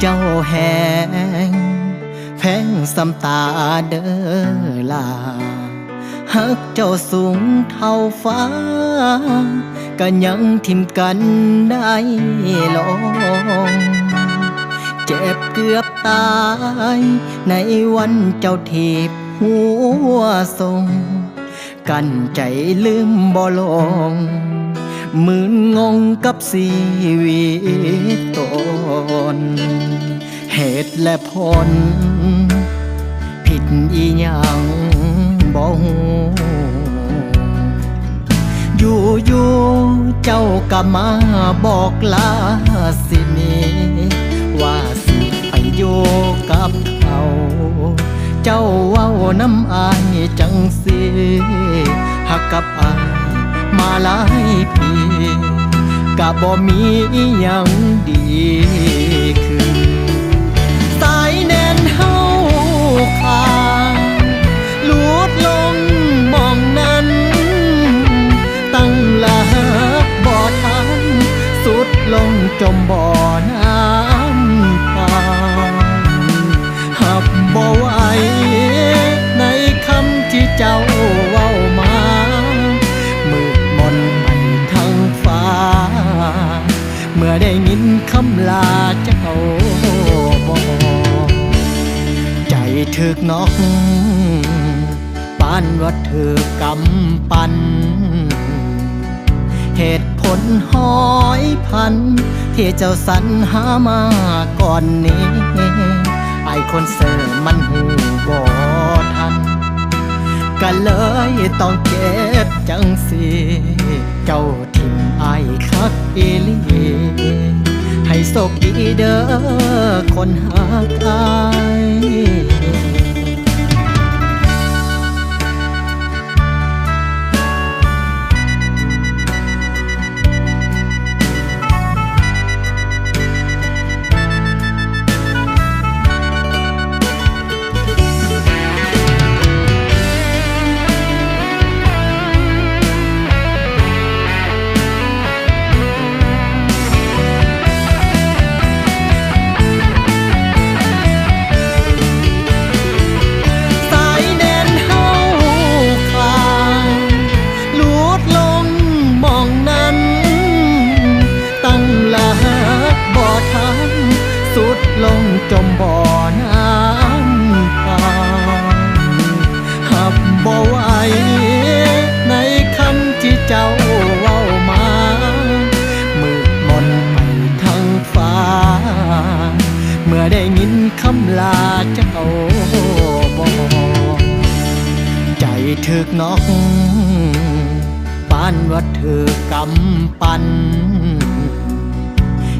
เจ้าแหงแพงสำตาเด้อลาหักเจ้าสูงเท่าฟ้า ก็ยังทิมกันได้ลองเจ็บเกือบตาย ในวันเจ้าทีบหัวทรง กันใจลืมบ่ลง หมืนงงกับชีวิตตน เหตุและผล ผิดอีหยังบ่ฮู้อยู่อยู่ๆเจ้าก็มาบอกลาสินี้ว่าสิไปอยู่กับเขาเจ้าเว้าน้ำอายจังสิหักกับอาย มาหลายปีกะบ่มีอิหยังดี คำลาเจ้าบอกใจถึกนอกปานว่าเธอกำปัน เหตุผลห้อยพัน ที่เจ้าสรรหามาก่อนนี้ ไอคนเสิร์มันหูบ่ทันก็เลยต้องเก็บจังสี เจ้าทิมไอคักอีลี ให้โชคดีเด้อคนหากา ได้ยินคำลาเจ้าบอกใจถึกนอกปานว่าเธอกำปัน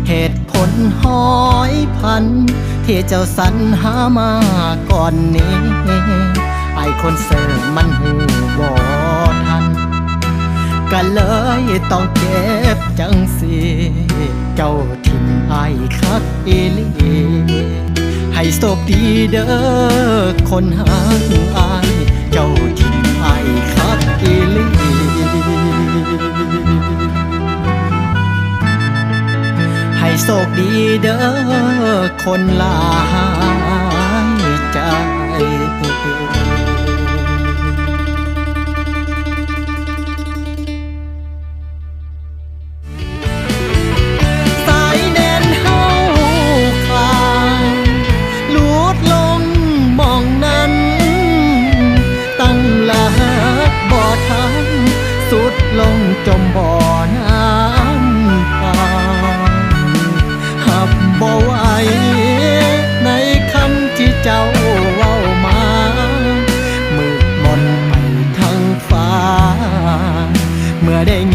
เหตุผลห้อยพัน ที่เจ้าสรรหามาก่อนนี้ ไอคนเสิร์มันหูบ่ทัน ก็เลยต้องเก็บจังสีเจ้าทิมไอคักอีลีให้โชคดีเด้อคนหางอายเจ้าทิมไอคักอีลีให้โชคดีเด้อคนลา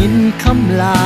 ินคำลา